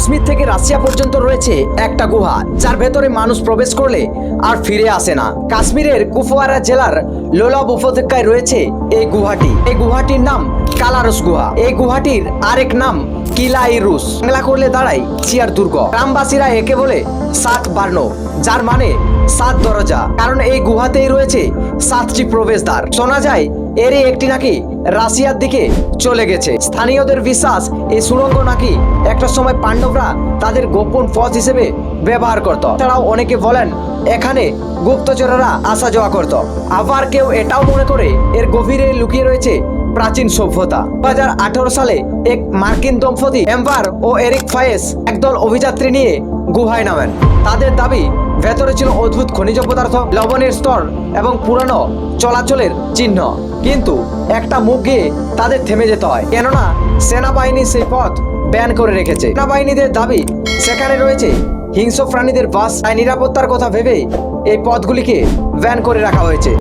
কাশ্মীর থেকে রাশিয়া পর্যন্ত রয়েছে একটা গুহা, যার ভেতরে মানুষ প্রবেশ করলে আর ফিরে আসে না। কাশ্মীরের কুফওয়ারা জেলার লোলাব উপত্যকায় রয়েছে এই গুহাটি। এই গুহাটির নাম কালারস গুহা। এই গুহাটির আরেক নাম কিলাই রুস বাংলা করলে দাঁড়ায় চিয়ার দুর্গ। গ্রামবাসীরা একে বলে সাত বার্ণ যার মানে সাত দরজা। কারণ এই গুহাতেই রয়েছে সাতটি প্রবেশদ্বার। শোনা যায় এরই একটি নাকি রাশিয়ার দিকে চলে গেছে। স্থানীয়দের বিশ্বাস, এই সুড়ঙ্গ নাকি একটা সময় পাণ্ডবরা তাদের গোপন পথ হিসেবে ব্যবহার করত। তারাও অনেকে বলেন, এখানে গুপ্তচরেরা আসা যাওয়া করত। আবার কেউ এটাও মনে করে, এর গভীরে লুকিয়ে রয়েছে প্রাচীন সভ্যতা। দু হাজার আঠারো সালে এক মার্কিন দম্পতি এম্বার ও এরিক ফায়েস একদল অভিযাত্রী নিয়ে গুহায় নামেন। তাদের দাবি ভেতরে ছিল অদ্ভুত খনিজ পদার্থ, লবণের স্তর এবং পুরানো চলাচলের চিহ্ন। কিন্তু একটা মুখ গিয়ে তাদের থেমে যেতে হয়। কেননা সেনাবাহিনী সেই পথ ব্যান করে রেখেছে। সেনাবাহিনীদের দাবি, সেখানে রয়েছে হিংস্র প্রাণীদের বাস। নিরাপত্তার কথা ভেবে এই পথগুলিকে ব্যান করে রাখা হয়েছে।